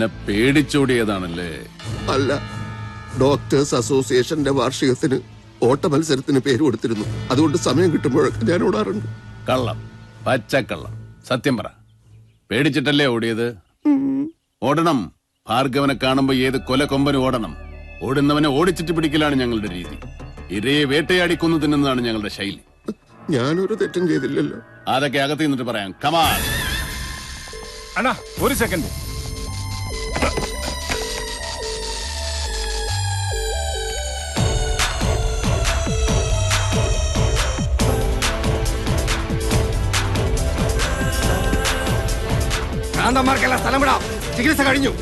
എന്നെ പേടിച്ചോടിയതാണല്ലേ? അല്ല ഡോക്ടേഴ്സ് അസോസിയേഷന്റെ വാർഷികത്തിന് ഓട്ട മത്സരത്തിന് പേര് കൊടുത്തിരുന്നു. അതുകൊണ്ട് സമയം കിട്ടുമ്പോഴൊക്കെ ഞാൻ ഓടാറുണ്ട്. കള്ളം. പച്ചക്കള്ളം. സത്യം പറ. പേടിച്ചിട്ടല്ലേ ഓടിയത്? ഓടണം. ഭാർഗവനെ കാണുമ്പോ ഏത് കൊലക്കൊമ്പനും ഓടണം. ഓടുന്നവനെ ഓടിച്ചിട്ട് പിടിക്കലാണ് ഞങ്ങളുടെ രീതി. ഇരയെ വേട്ടയാടി കൊന്നു തിന്നുന്നതാണ് ഞങ്ങളുടെ ശൈലി. ഞാനൊരു തെറ്റും ചെയ്തില്ലല്ലോ. അതൊക്കെ അകത്ത് നിന്നിട്ട് പറയാം. കമാ അണ്ണാ ഒരു സെക്കൻഡ് ഭ്രാന്തന്മാർക്കെല്ലാം സ്ഥലം വിടാം. ചികിത്സ കഴിഞ്ഞു.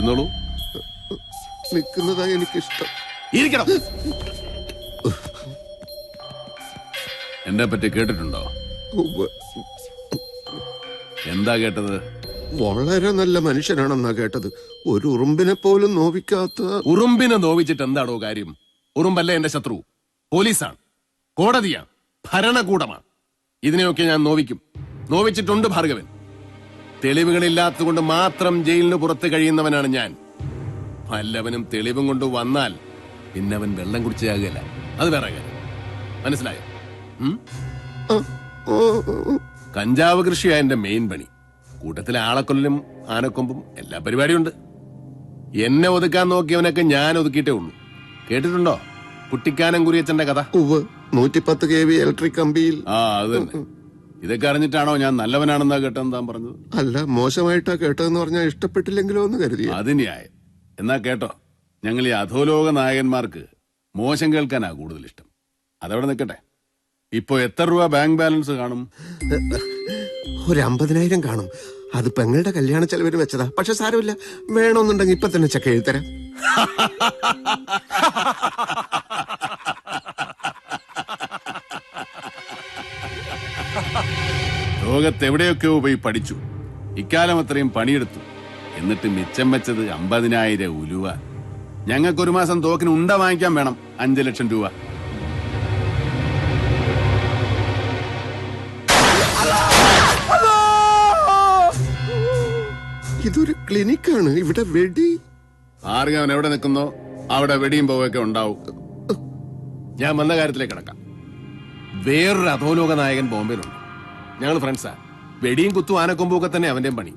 ഇരുന്നോളൂ. നിൽക്കുന്നതാ എനിക്കിഷ്ടം. ഇരിക്കണം. എന്നെ പറ്റി കേട്ടിട്ടുണ്ടോ? എന്താ കേട്ടത്? വളരെ നല്ല മനുഷ്യനാണെന്നാ കേട്ടത്. ഒരു ഉറുമ്പിനെ പോലും നോവിക്കാത്ത ഉറുമ്പിനെ നോവിച്ചിട്ട് എന്താണോ കാര്യം? ഉറുമ്പല്ലേ എന്റെ ശത്രു. പോലീസാണ്. കോടതിയാണ്. ഭരണകൂടമാണ്. ഇതിനെയൊക്കെ ഞാൻ നോവിക്കും. നോവിച്ചിട്ടുണ്ട് ഭാർഗവൻ. തെളിവുകളില്ലാത്തതുകൊണ്ട് മാത്രം ജയിലിന് പുറത്ത് കഴിയുന്നവനാണ് ഞാൻ. വല്ലവനും തെളിവും കൊണ്ട് വന്നാൽ പിന്നെ അവൻ വെള്ളം കുടിച്ചാകുകയല്ല അത് വേറെ കാര്യം. മനസ്സിലായോ? കഞ്ചാവ് കൃഷിയാ എന്റെ മെയിൻ പണി. കൂട്ടത്തിലെ ആളക്കൊല്ലും ആനക്കൊമ്പും എല്ലാ പരിപാടിയുണ്ട് എന്നെ ഒതുക്കാൻ നോക്കിയവനൊക്കെ ഞാൻ ഒതുക്കിയിട്ടേ ഉള്ളൂ. കേട്ടിട്ടുണ്ടോ? കുട്ടിക്കാനം കുരിയച്ചന്റെ കഥ. നൂറ്റിപ്പത്ത് കെ വി ഇലക്ട്രിക് കമ്പിയിൽ ആ അത് തന്നെ. ഇതൊക്കെ അറിഞ്ഞിട്ടാണോ ഞാൻ നല്ലവനാണെന്നാ കേട്ടെന്ന് താൻ പറഞ്ഞത്? അല്ല മോശമായിട്ടാ കേട്ടതെന്ന് പറഞ്ഞാൽ ഇഷ്ടപ്പെട്ടില്ലെങ്കിലോ എന്ന് കരുതി അത് ന്യായം. എന്നാ കേട്ടോ ഞങ്ങൾ ഈ അധോലോക നായകന്മാർക്ക് മോശം കേൾക്കാനാ കൂടുതൽ ഇഷ്ടം. അതവിടെ നിൽക്കട്ടെ. ഇപ്പൊ എത്ര രൂപ ബാങ്ക് ബാലൻസ് കാണും? ഒരു അമ്പതിനായിരം കാണും. അത് പെങ്ങളുടെ കല്യാണ ചെലവിന് വെച്ചതാ. പക്ഷെ സാരമില്ല വേണമെന്നുണ്ടെങ്കിൽ ഇപ്പൊ തന്നെ ചെക്ക് എഴുതരാം ലോകത്തെവിടെയൊക്കെയോ പോയി പഠിച്ചു. ഇക്കാലം അത്രയും പണിയെടുത്തു. എന്നിട്ട് മിച്ചം വെച്ചത് അമ്പതിനായിരം ഉലുവ. ഞങ്ങൾക്ക് ഒരു മാസം തോക്കിന് ഉണ്ട വാങ്ങിക്കാൻ വേണം അഞ്ചു ലക്ഷം രൂപ. ഇതൊരു ക്ലിനിക്കാണ് ഇവിടെ വെടി. ആർഗവൻ എവിടെ നിൽക്കുന്നോ അവിടെ വെടിയും പോവൊക്കെ ഉണ്ടാവും. ഞാൻ വന്ന കാര്യത്തിലേക്ക് കിടക്കാം. വേറൊരു അധോലോക നായകൻ ബോംബെയിലുണ്ട്. ഞങ്ങൾ ഫ്രണ്ട്സാ. വെടിയും കുത്തും ആനക്കൊമ്പും ഒക്കെ തന്നെ അവന്റെയും പണി.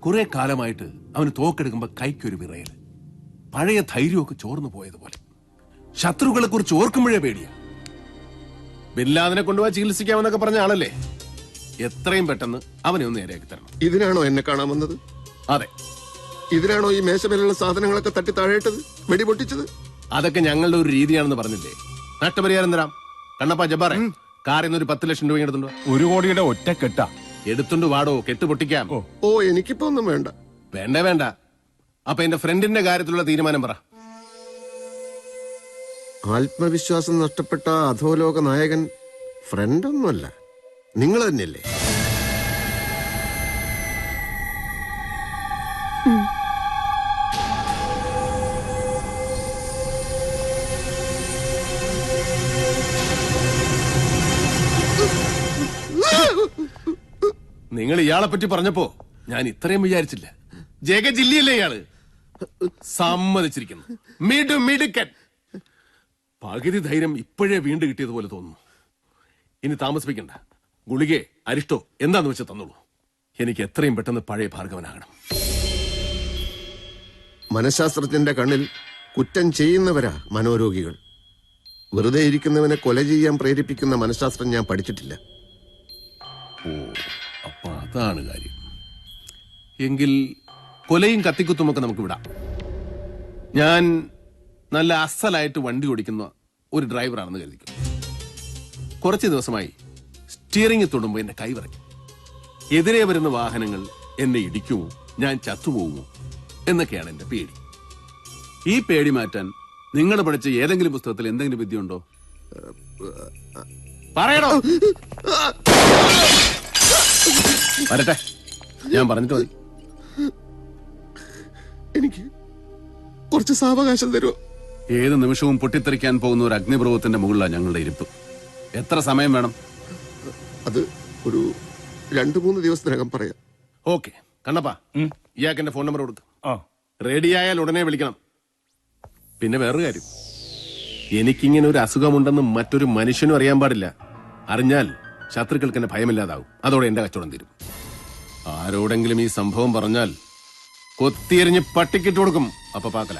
കുറെ കാലമായിട്ട് അവന് തോക്കെടുക്കുമ്പോ കൈക്കൊരു വിറയൽ. പഴയ ധൈര്യമൊക്കെ ചോർന്നു പോയതുപോലെ. ശത്രുക്കളെ കുറിച്ച് ഓർക്കുമ്പോഴേ പേടിയാ. ബില്ലാദിനെ കൊണ്ടുപോയി ചികിത്സിക്കാമെന്നൊക്കെ പറഞ്ഞ ആളല്ലേ? എത്രയും പെട്ടെന്ന് അവനെ ഒന്ന് നേരെയാക്കി തരണം. ഇതിനാണോ എന്നെ കാണാൻ വന്നത്? അതെ. ഇതിനാണോ ഈ മേശമേലുള്ള സാധനങ്ങളൊക്കെ തട്ടി താഴേട്ടത് വെടി പൊട്ടിച്ചത്? അതൊക്കെ ഞങ്ങളുടെ ഒരു രീതിയാണെന്ന് പറഞ്ഞില്ലേ? നഷ്ടപരിഹാരം തരാം. കണ്ണപ്പ ജബ്ബാറെ. കാറിൽ നിന്ന് ഒരു പത്ത് ലക്ഷം രൂപ എടുത്തുണ്ടോ ഒരു കോടിയുടെ ഒറ്റ കെട്ടാ. എടുത്തുണ്ട് വാടോ കെട്ട് പൊട്ടിക്കാം. ഓ. എനിക്കിപ്പോ ഒന്നും വേണ്ട. വേണ്ട വേണ്ട. അപ്പൊ എന്റെ ഫ്രണ്ടിന്റെ കാര്യത്തിലുള്ള തീരുമാനം പറ. ആത്മവിശ്വാസം നഷ്ടപ്പെട്ട അധോലോക നായകൻ ഫ്രണ്ടൊന്നുമല്ല. നിങ്ങൾ തന്നെയല്ലേ? നിങ്ങൾ ഇയാളെ പറ്റി പറഞ്ഞപ്പോ ഞാൻ ഇത്രയും വിചാരിച്ചില്ല. ജഗജില്ലിയല്ലേ ഇയാൾ? സമ്മതിച്ചിരിക്കുന്നു. മിടു മിടുക്കൻ. പകുതി ധൈര്യം ഇപ്പോഴേ വീണ്ടും കിട്ടിയതുപോലെ തോന്നുന്നു. ഇനി താമസിപ്പിക്കണ്ട. ഗുളികെ അരിഷ്ടോ എന്താന്ന് വെച്ച് തന്നോളൂ. എനിക്ക് എത്രയും പെട്ടെന്ന് പഴയ ഭാർഗവനാകണം. മനഃശാസ്ത്രജ്ഞന്റെ കണ്ണിൽ കുറ്റം ചെയ്യുന്നവരാ മനോരോഗികൾ. വെറുതെ ഇരിക്കുന്നവനെ കൊല ചെയ്യാൻ പ്രേരിപ്പിക്കുന്ന മനഃശാസ്ത്രം ഞാൻ പഠിച്ചിട്ടില്ല. ഓ. അതാണ് കാര്യം. എങ്കിൽ കൊലയും കത്തിക്കുത്തുമൊക്കെ നമുക്ക് വിടാം. ഞാൻ നല്ല അസലായിട്ട് വണ്ടി ഓടിക്കുന്ന ഒരു ഡ്രൈവറാണെന്ന് കരുതിക്കും. കുറച്ച് ദിവസമായി സ്റ്റിയറിംഗ് തൊടുമ്പോൾ എന്റെ കൈ വിറയ്ക്കും. എതിരെ വരുന്ന വാഹനങ്ങൾ എന്നെ ഇടിക്കുമോ? ഞാൻ ചത്തുപോകുമോ? എന്നൊക്കെയാണ് എന്റെ പേടി. ഈ പേടി മാറ്റാൻ നിങ്ങൾ പഠിച്ച ഏതെങ്കിലും പുസ്തകത്തിൽ എന്തെങ്കിലും വിദ്യ ഉണ്ടോ പറയണോ വരട്ടെ. ഞാൻ പറഞ്ഞിട്ട് മതി. എനിക്ക് കുറച്ച് സാവകാശം തരുമോ ഏത് നിമിഷവും പൊട്ടിത്തെറിക്കാൻ പോകുന്ന ഒരു അഗ്നിപർവത്തിന്റെ മുകളിലാണ് ഞങ്ങളുടെ ഇരിപ്പ്. എത്ര സമയം വേണം? അത് ഒരു രണ്ടു മൂന്ന് ദിവസത്തിനകം പറയാം. ഓക്കെ. കണ്ണപ്പാ ഇയാൾക്ക് എന്റെ ഫോൺ നമ്പർ കൊടുത്തു ആ. ആയാൽ ഉടനെ വിളിക്കണം. പിന്നെ വേറൊരു കാര്യം. എനിക്കിങ്ങനെ ഒരു അസുഖമുണ്ടെന്ന് മറ്റൊരു മനുഷ്യനും അറിയാൻ പാടില്ല. അറിഞ്ഞാൽ ശത്രുക്കൾക്ക് എന്നെ ഭയമില്ലാതാവും. അതോടെ എന്റെ കച്ചവടം തീരും. ആരോടെങ്കിലും ഈ സംഭവം പറഞ്ഞാൽ കൊത്തിയെറിഞ്ഞ് പട്ടിക്കിട്ട് കൊടുക്കും അപ്പൊ പാക്കല.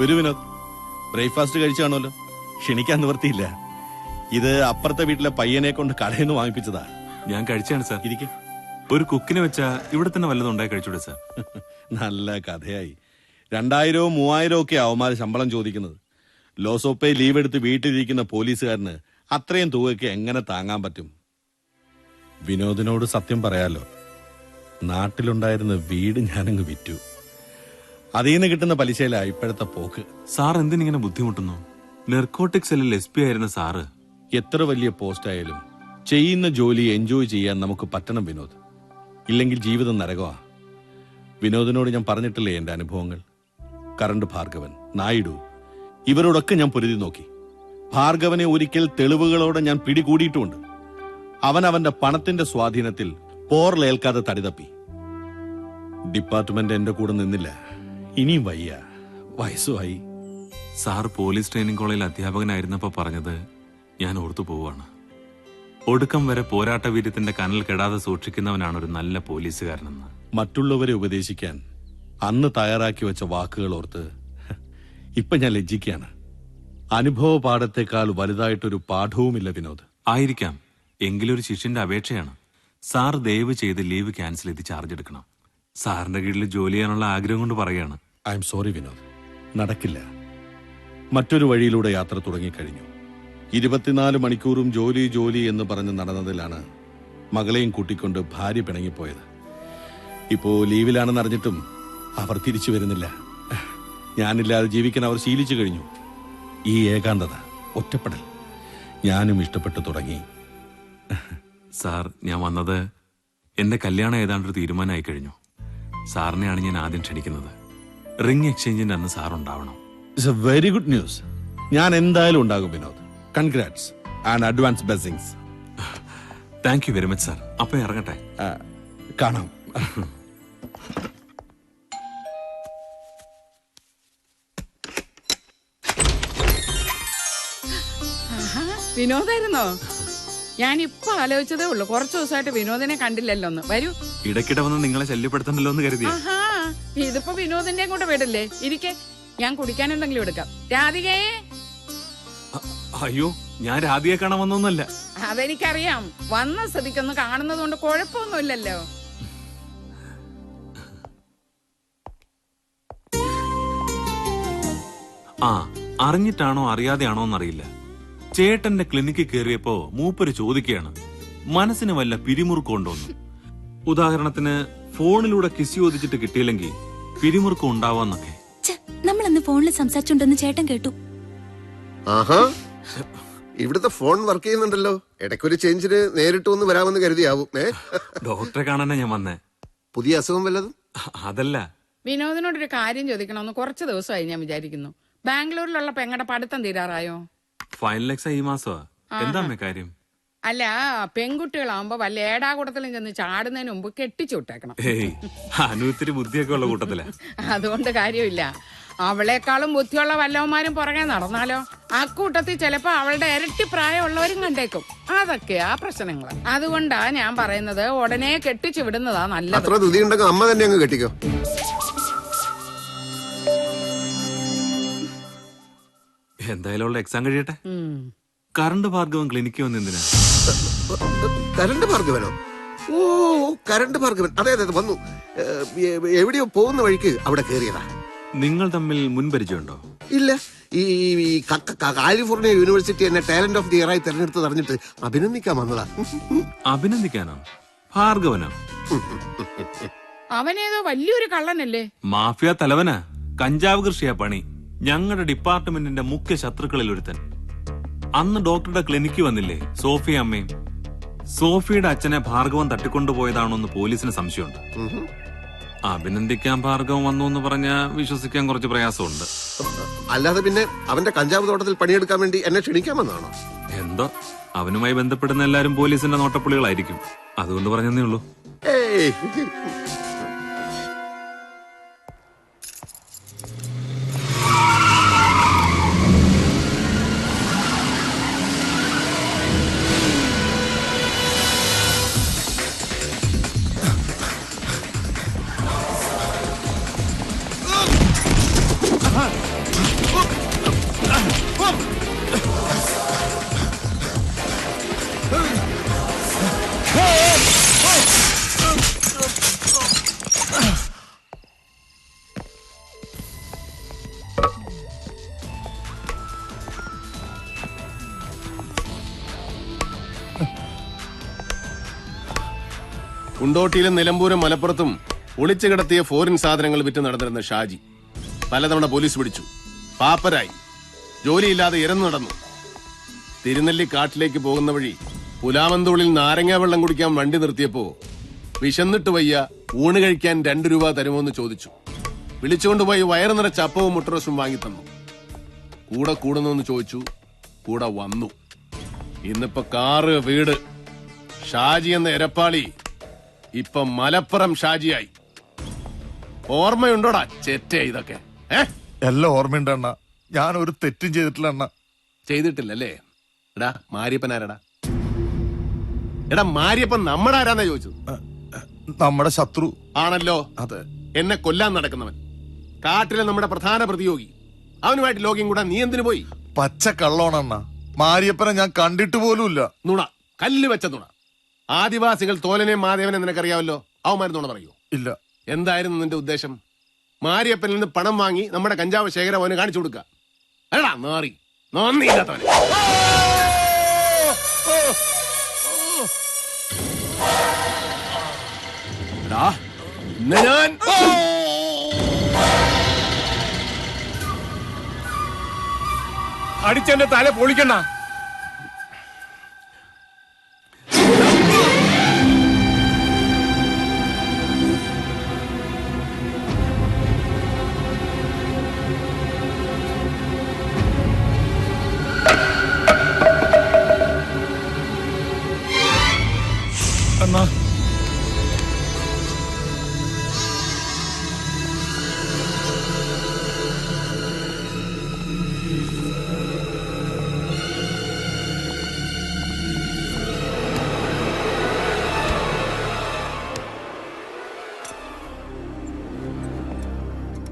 വരൂ വിനോദ്. ബ്രേക്ക്ഫാസ്റ്റ് കഴിച്ചാണല്ലോ ക്ഷണിക്കാൻ നിവർത്തിയില്ല ഇത് അപ്പുറത്തെ വീട്ടിലെ പയ്യനെ കൊണ്ട് കടയിൽ നിന്ന് വാങ്ങിപ്പിച്ചതാ. ഞാൻ കഴിച്ചാണ് സാർ. ഇരിക്കും. ഒരു കുക്കിനെ വെച്ചാ ഇവിടെ തന്നെ വല്ലതും ഉണ്ടായി കഴിച്ചൂടെ സാർ? നല്ല കഥയായി. രണ്ടായിരവും മൂവായിരവും ഒക്കെ അവന്മാർ ശമ്പളം ചോദിക്കുന്നത്. ലോസോപ്പേ ലീവ് എടുത്ത് വീട്ടിലിരിക്കുന്ന പോലീസുകാരന് അത്രയും തുകയ്ക്ക് എങ്ങനെ താങ്ങാൻ പറ്റും? വിനോദിനോട് സത്യം പറയാലോ. നാട്ടിലുണ്ടായിരുന്ന വീട് ഞാനങ്ങ് വിറ്റു. അതിൽ നിന്ന് കിട്ടുന്ന പലിശയിലാ ഇപ്പോഴത്തെ പോക്ക്. സാർ എന്തിനിങ്ങനെ ബുദ്ധിമുട്ടുന്നു? നെർക്കോട്ടിക് സെല്ലിൽ എസ് പി ആയിരുന്ന സാറ്. എത്ര വലിയ പോസ്റ്റ് ആയാലും ചെയ്യുന്ന ജോലി എൻജോയ് ചെയ്യാൻ നമുക്ക് പറ്റണം വിനോദ്. ഇല്ലെങ്കിൽ ജീവിതം നരകമാ വിനോദിനോട് ഞാൻ പറഞ്ഞിട്ടില്ലേ എന്റെ അനുഭവങ്ങൾ? കറണ്ട് ഭാർഗവൻ നായിഡു ഇവരോടൊക്കെ ഞാൻ പൊരുതി നോക്കി. ഭാർഗവനെ ഒരിക്കൽ തെളിവുകളോടെ ഞാൻ പിടികൂടിയിട്ടുമുണ്ട്. അവൻ അവന്റെ പണത്തിന്റെ സ്വാധീനത്തിൽ പോർലേൽക്കാതെ തടിതപ്പി. ഡിപ്പാർട്ട്മെന്റ് എന്റെ കൂടെ നിന്നില്ല. ഇനിയും വയ്യ. വയസ്സുമായി. സാർ പോലീസ് ട്രെയിനിങ് കോളേജിൽ അധ്യാപകനായിരുന്നപ്പോൾ പറഞ്ഞത് ഞാൻ ഓർത്തു പോവാണ് ഒടുക്കം വരെ പോരാട്ട വീര്യത്തിന്റെ കനൽ കെടാതെ സൂക്ഷിക്കുന്നവനാണ് ഒരു നല്ല പോലീസുകാരനെന്ന്. മറ്റുള്ളവരെ ഉപദേശിക്കാൻ അന്ന് തയ്യാറാക്കി വെച്ച വാക്കുകൾ ഓർത്ത് ഇപ്പൊ ഞാൻ ലജ്ജിക്കുകയാണ്. അനുഭവ പാഠത്തെക്കാൾ വലുതായിട്ടൊരു പാഠവുമില്ല വിനോദ്. ആയിരിക്കാം. എങ്കിലൊരു ശിഷ്യന്റെ അപേക്ഷയാണ്. സാർ ദയവ് ചെയ്ത് ലീവ് ക്യാൻസൽ ചെയ്ത് ചാർജ് എടുക്കണം. സാറിന്റെ കീഴിൽ ജോലി ചെയ്യാനുള്ള ആഗ്രഹം കൊണ്ട് പറയാണ് ഐ എം സോറി വിനോദ്. നടക്കില്ല. മറ്റൊരു വഴിയിലൂടെ യാത്ര തുടങ്ങിക്കഴിഞ്ഞു ഇരുപത്തിനാല് മണിക്കൂറും ജോലി ജോലി എന്ന് പറഞ്ഞ് നടന്നതിലാണ് മകളെയും കൂട്ടിക്കൊണ്ട് ഭാര്യ പിണങ്ങിപ്പോയത്. ഇപ്പോ ലീവിലാണെന്ന് അറിഞ്ഞിട്ടും അവർ തിരിച്ചു വരുന്നില്ല. ഞാനില്ലാതെ ജീവിക്കാൻ അവർ ശീലിച്ചു കഴിഞ്ഞു. ഈ ഏകാന്തത ഒറ്റപ്പെടൽ. ഞാനും ഇഷ്ടപ്പെട്ടു തുടങ്ങി. സാർ ഞാൻ വന്നത് എന്റെ കല്യാണം ഏതാണ്ടൊരു തീരുമാനമായി കഴിഞ്ഞു. സാറിനെയാണ് ഞാൻ ആദ്യം ക്ഷണിക്കുന്നത്. റിംഗ് എക്സ്ചേഞ്ചിന്റെ അന്ന് സാർ ഉണ്ടാവണം. It's a very good news ഞാൻ എന്തായാലും ഉണ്ടാകും Vinod. Congrats and advance blessings thank you very much sir അപ്പൊ ഇറങ്ങട്ടെ. കാണാം. വിനോദായിരുന്നോ? ഞാൻ ഇപ്പൊ ആലോചിച്ചതേ ഉള്ളു. കുറച്ചു ദിവസമായിട്ട് വിനോദിനെ കണ്ടില്ലല്ലോ ഒന്ന് വരൂ. ഇടയ്ക്കിടെ വന്ന് നിങ്ങളെ ശല്യപ്പെടുത്തണ്ടല്ലോ എന്ന് കരുതി ആഹാ ഇതിപ്പോ വിനോദിന്റെ കൂടെ വീടല്ലേ? ഇരിക്കെ. ഞാൻ കുടിക്കാൻ എന്തെങ്കിലും എടുക്കാം. രാധികയെ അയ്യോ ഞാൻ രാധിയെ കാണാൻ വന്നൊന്നല്ല. അതെനിക്കറിയാം. വന്ന സ്ഥിതിക്കൊന്ന് കാണുന്നത് കൊണ്ട് കുഴപ്പമൊന്നുമില്ലല്ലോ. ആ അറിഞ്ഞിട്ടാണോ അറിയാതെയാണോ എന്നറിയില്ല. ചേട്ടന്റെ ക്ലിനിക്കിൽ കയറിയപ്പോ മൂപ്പര് ചോദിക്കുകയാണ് മനസ്സിന് വല്ല പിരിമുറുക്കമുണ്ടോന്ന്. ഉദാഹരണത്തിന് ഫോണിലൂടെ കിസ് ചോദിച്ചിട്ട് കിട്ടിയില്ലെങ്കിൽ പിരിമുറുക്കം ഉണ്ടാവാന്നൊക്കെ. നമ്മൾ അന്ന് ഫോണിൽ സംസാരിച്ചുണ്ടെന്ന് ചേട്ടൻ കേട്ടു. ആഹാ ഇവിടുത്തെ ഫോൺ വർക്ക് ചെയ്യുന്നുണ്ടല്ലോ. ഇടയ്ക്കൊരു ചേഞ്ചിന് നേരിട്ട് ഒന്ന് വരാമെന്ന് കരുതിയാവും ഏ? ഡോക്ടറെ കാണാനാ ഞാൻ വന്നേ. പുതിയ അസുഖം വല്ലതും? അതല്ല. വിനോദിനോടൊരു കാര്യം ചോദിക്കണമെന്ന് കുറച്ച് ദിവസമായി ഞാൻ വിചാരിക്കുന്നു. ബാംഗ്ലൂരിലുള്ള പെങ്ങടെ പഠിത്തം തീരാറായോ? ഫൈനൽ എക്സാം ഈ മാസമാ. എന്താ അമ്മേ കാര്യം? അല്ല പെൺകുട്ടികളാവുമ്പോ വല്ല ഏടാകൂടത്തിലും ചെന്ന് ചാടുന്നതിന് മുമ്പ് കെട്ടിച്ചു വിട്ടേക്കണം. ഏയ് അനുത്തിരി ബുദ്ധിയൊക്കെ ഉള്ള കൂട്ടത്തിലാ. അതുകൊണ്ട് കാര്യമില്ല. അവളെക്കാളും ബുദ്ധിയുള്ള വല്ലവന്മാരും പുറകെ നടന്നാലോ? ആ കൂട്ടത്തിൽ ചിലപ്പോ അവളുടെ ഇരട്ടി പ്രായമുള്ളവരും കണ്ടേക്കും. അതൊക്കെയാ പ്രശ്നങ്ങൾ അതുകൊണ്ടാ ഞാൻ പറയുന്നത് ഉടനെ കെട്ടിച്ചു വിടുന്നതാ നല്ലത്. അത്ര അമ്മ തന്നെ അങ്ങ് കെട്ടിക്കോ. എന്തായാലും ഉള്ള എക്സാം കഴിയട്ടെ? ഉം. കറണ്ട് ഭാർഗവം ക്ലിനിക്ക് വന്ന് എന്തിനാ? കരണ്ട് ഭാർഗവനോ? ഓ കരണ്ട് ഭാർഗവൻ. അതെ അതെ വന്നു. എവിടെയോ പോകുന്ന വഴിക്ക് അവിടെ കയറിയതാ നിങ്ങൾ തമ്മിൽ മുൻപരിചയമുണ്ടോ? ഇല്ല. ഈ കാലിഫോർണിയ യൂണിവേഴ്സിറ്റി എന്നെ ടാലന്റ് ഓഫ് ദി ഇയറായി തെരഞ്ഞെടുത്ത് അറിഞ്ഞിട്ട് അഭിനന്ദിക്കാൻ വന്നതാ. അഭിനന്ദിക്കാനോ? ഭാർഗവനോ? അവനേതോ വലിയൊരു കള്ളനല്ലേ? മാഫിയ തലവനാ. കഞ്ചാവ് കൃഷിയാ പണി. ഞങ്ങളുടെ ഡിപ്പാർട്ട്മെന്റിന്റെ മുഖ്യ ശത്രുക്കളിൽ ഒരുത്തൻ അന്ന് ഡോക്ടറുടെ ക്ലിനിക്ക് വന്നില്ലേ? സോഫിയ അമ്മയും. സോഫിയുടെ അച്ഛനെ ഭാർഗവൻ തട്ടിക്കൊണ്ടുപോയതാണോ എന്ന് പോലീസിന് സംശയമുണ്ട്. അഭിനന്ദിക്കാൻ ഭാർഗവൻ വന്നു എന്ന് പറഞ്ഞ വിശ്വസിക്കാൻ കുറച്ച് പ്രയാസമുണ്ട്. അല്ലാതെ പിന്നെ അവന്റെ കഞ്ചാവ് തോട്ടത്തിൽ പണിയെടുക്കാൻ വേണ്ടി എന്നെ ക്ഷണിക്കാമെന്നാണോ? എന്തോ? അവനുമായി ബന്ധപ്പെടുന്ന എല്ലാരും പോലീസിന്റെ നോട്ടപ്പുള്ളികളായിരിക്കും. അതുകൊണ്ട് പറഞ്ഞതേ ഉള്ളൂ. കുണ്ടോട്ടിയിലും നിലമ്പൂരും മലപ്പുറത്തും ഒളിച്ചു കിടത്തിയ ഫോറിൻ സാധനങ്ങൾ വിറ്റ് നടന്നിരുന്ന ഷാജി. പലതവണ പോലീസ് പിടിച്ചു. പാപ്പരായി. ജോലിയില്ലാതെ ഇരന്നു നടന്നു. തിരുനെല്ലി കാട്ടിലേക്ക് പോകുന്ന വഴി പുലാമന്തോളിൽ നാരങ്ങ വെള്ളം കുടിക്കാൻ വണ്ടി നിർത്തിയപ്പോ വിശന്നിട്ട് വയ്യ ഊണ് കഴിക്കാൻ രണ്ടു രൂപ തരുമോ എന്ന് ചോദിച്ചു വിളിച്ചുകൊണ്ടുപോയി വയറു നിറച്ച അപ്പവും മുട്ടറസും വാങ്ങി തന്നു കൂടെ കൂടുന്നു ചോദിച്ചു. കൂടെ വന്നു. ഇന്നിപ്പോ കാറ് വീട്. ഷാജി എന്ന എരപ്പാളി ഇപ്പൊ മലപ്പുറം ഷാജിയായി. ഓർമ്മയുണ്ടോടാ ചെറ്റ ഇതൊക്കെ? ഏ? എല്ലാം ഓർമ്മയുണ്ട് അണ്ണ. ഞാൻ ഒരു തെറ്റും ചെയ്തിട്ടില്ല അണ്ണ. ചെയ്തിട്ടില്ലല്ലേ? എടാ മാരിയപ്പൻ ആരടാ? എടാ മാരിയപ്പൻ നമ്മുടെ ആരാന്നാ ചോദിച്ചു നമ്മുടെ ശത്രു. ആണല്ലോ. അതെ. എന്നെ കൊല്ലാൻ നടക്കുന്നവൻ. കാട്ടിലെ നമ്മുടെ പ്രധാന പ്രതിയോഗി. അവനുമായിട്ട് ലോകം കൂടാ നീ എന്തിനു പോയി? പച്ച കള്ളോണ മാരിയപ്പനെ ഞാൻ കണ്ടിട്ട് പോലുമില്ല. നുണ. കല്ല് വെച്ച നുണ. ആദിവാസികൾ തോലനെയും മാധവനെ നിനക്കറിയാവല്ലോ അവന്മാരെന്നോട് പറയൂ? ഇല്ല. എന്തായിരുന്നു നിന്റെ ഉദ്ദേശം? മാരിയപ്പനിൽ നിന്ന് പണം വാങ്ങി നമ്മുടെ കഞ്ചാവ് ശേഖരം അവന് കാണിച്ചു കൊടുക്കുക അല്ലടാ നാറി. നന്ദിയില്ലാത്തവനെ. എടാ, ഇന്ന് ഞാൻ അടിച്ചെന്റെ തല പൊളിക്കണ്ട.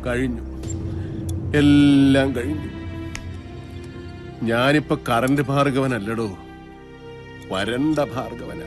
കഴിഞ്ഞു. എല്ലാം കഴിഞ്ഞു. ഞാനിപ്പോ കറന്റ് ഭാർഗവനല്ലടോ. വരണ്ട ഭാർഗവന.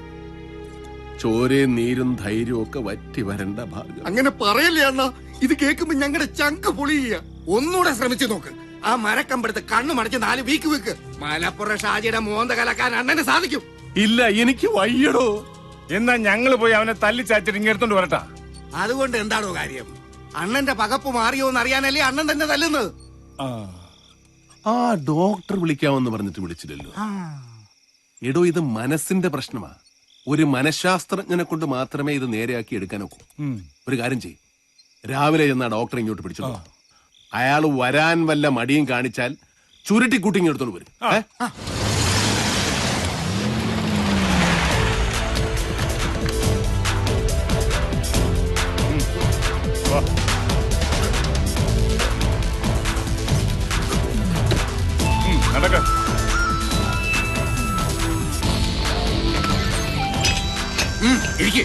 ചോരയും നീരും ധൈര്യവും ഒക്കെ വറ്റി വരണ്ട ഭാർഗവൻ അങ്ങനെ പറയല്ലേ അണ്ണ? ഇത് കേൾക്കുമ്പോ ഞങ്ങളുടെ ചങ്ക് പൊളിയ ഒന്നുകൂടെ ശ്രമിച്ചു നോക്ക്. ആ മരക്കമ്പെടുത്ത് കണ്ണു മടച്ച് നാല് വീക്ക് വീക്ക്. മലപ്പുറം ഷാജിയുടെ മോന്ത കലക്കാൻ അണ്ണനെ സാധിക്കും. ഇല്ല എനിക്ക് വയ്യടോ. എന്നാ ഞങ്ങൾ പോയി അവനെ തല്ലിച്ചാച്ചിട്ട് ഇങ്ങെടുത്തോണ്ട് വരട്ടാ. അതുകൊണ്ട് എന്താണോ കാര്യം? അണ്ണന്റെ പകപ്പ് മാറിയോ എന്ന് അറിയാനല്ലേ അണ്ണൻ തന്നെ തല്ലുന്നത്? ആ. ഡോക്ടർ വിളിക്കാമെന്ന് പറഞ്ഞിട്ട് വിളിച്ചില്ലല്ലോ. എടോ ഇത് മനസ്സിന്റെ പ്രശ്നമാ. ഒരു മനഃശാസ്ത്രജ്ഞനെ കൊണ്ട് മാത്രമേ ഇത് നേരെയാക്കി എടുക്കാനൊക്കൂ ഒരു കാര്യം ചെയ് രാവിലെ ചെന്ന ഡോക്ടർ ഇങ്ങോട്ട് പിടിച്ചോ അയാൾ വരാൻ വല്ല മടിയും കാണിച്ചാൽ ചുരുട്ടിക്കൂട്ടി ഇങ്ങ് എടുത്തോണ്ട് വരും. ഏ? നടക്ക ഇരിക്കെ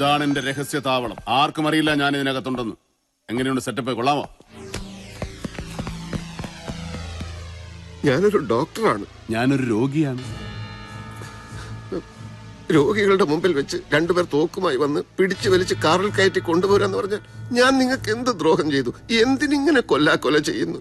ഇതാണ് എന്റെ രഹസ്യ താവളം ആർക്കും അറിയില്ല ഞാൻ ഇതിനകത്തുണ്ടെന്ന്. എങ്ങനെയുണ്ട് സെറ്റപ്പ് കൊള്ളാമോ? ഞാനൊരു ഡോക്ടറാണ്. ഞാനൊരു രോഗിയാണ്. രോഗികളുടെ മുമ്പിൽ വെച്ച് രണ്ടുപേർ തോക്കുമായി വന്ന് പിടിച്ചു വലിച്ച് കാറിൽ കയറ്റി കൊണ്ടുപോരാന്ന് പറഞ്ഞാൽ ഞാൻ നിങ്ങൾക്ക് എന്ത് ദ്രോഹം ചെയ്തു? എന്തിനിങ്ങനെ കൊല്ലാ കൊല ചെയ്യുന്നു?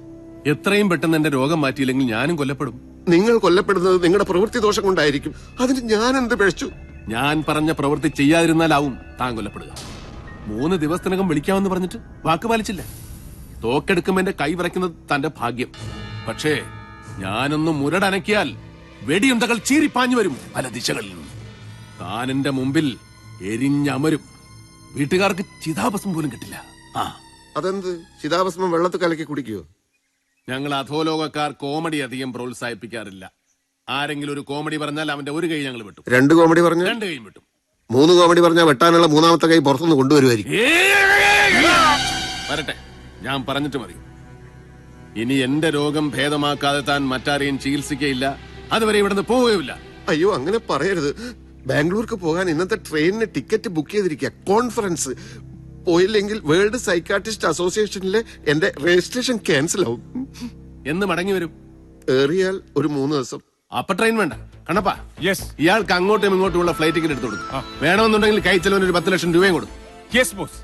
എത്രയും പെട്ടെന്ന് എന്റെ രോഗം മാറ്റിയില്ലെങ്കിൽ ഞാനും കൊല്ലപ്പെടും. നിങ്ങൾ കൊല്ലപ്പെടുന്നത് നിങ്ങളുടെ പ്രവൃത്തി ദോഷം കൊണ്ടായിരിക്കും. അതിന് ഞാൻ എന്ത് പിഴച്ചു? ഞാൻ പറഞ്ഞ പ്രവൃത്തി ചെയ്യാതിരുന്നാലാവും താൻ കൊല്ലപ്പെടുക മൂന്ന് ദിവസത്തിനകം വിളിക്കാമെന്ന് പറഞ്ഞിട്ട് വാക്ക് പാലിച്ചില്ല. തോക്കെടുക്കുമ്പോ എന്റെ കൈ വിറയ്ക്കുന്നത് തന്റെ ഭാഗ്യം. പക്ഷേ ഞാനൊന്ന് മുരടനക്കിയാൽ വെടിയുണ്ടകൾ ചീറിപ്പാഞ്ഞു വരും പല ദിശകളിൽ നിന്നും. താൻ എന്റെ മുമ്പിൽ എരിഞ്ഞമരും. വീട്ടുകാർക്ക് ചിതാഭസ്മം പോലും കിട്ടില്ല. ആ. അതെന്ത്? ചിതാഭസ്മം വെള്ളത്തിൽ കലക്കി കുടിക്കുവോ? ഞങ്ങൾ അധോലോകക്കാർ കോമഡി അധികം പ്രോത്സാഹിപ്പിക്കാറില്ല. ആരെങ്കിലും ഒരു കോമഡി പറഞ്ഞാൽ അവന്റെ ഒരു കൈ ഞങ്ങൾ വെട്ടും. രണ്ട് കോമഡി പറഞ്ഞ രണ്ട് കൈയും വെട്ടും. മൂന്ന് കോമഡി പറഞ്ഞാൽ വെട്ടാനുള്ള മൂന്നാമത്തെ കൈ പുറത്തുനിന്ന് കൊണ്ടുവരുമായിരിക്കും. വരട്ടെ. ഞാൻ പറഞ്ഞിട്ട് മതി. ഇനി എന്റെ രോഗം ഭേദമാക്കാതെ താൻ മറ്റാരെയും ചികിത്സിക്കയില്ല. അതുവരെ ഇവിടുന്ന് പോവുകയില്ല അയ്യോ അങ്ങനെ പറയരുത്. ബാംഗ്ലൂർക്ക് പോകാൻ ഇന്നത്തെ ട്രെയിനിന് ടിക്കറ്റ് ബുക്ക് ചെയ്തിരിക്കുക. കോൺഫറൻസ്. പോയില്ലെങ്കിൽ വേൾഡ് സൈക്കാട്രിസ്റ്റ് അസോസിയേഷനിലെ എന്റെ രജിസ്ട്രേഷൻ ക്യാൻസൽ ആവും എന്ന് മടങ്ങി വരും. ഏറിയാൽ ഒരു മൂന്ന് ദിവസം. അപ്പൊ ട്രെയിൻ വേണ്ട. കണ്ണപ്പാ യെസ് ഇയാൾക്ക് അങ്ങോട്ടും ഇങ്ങോട്ടുമുള്ള ഫ്ലൈറ്റ് ടിക്കറ്റ് എടുത്തു കൊടുക്കും. വേണമെന്നുണ്ടെങ്കിൽ കൈ ചെലവിന് ഒരു പത്ത് ലക്ഷം രൂപയും കൊടുക്കും. Yes boss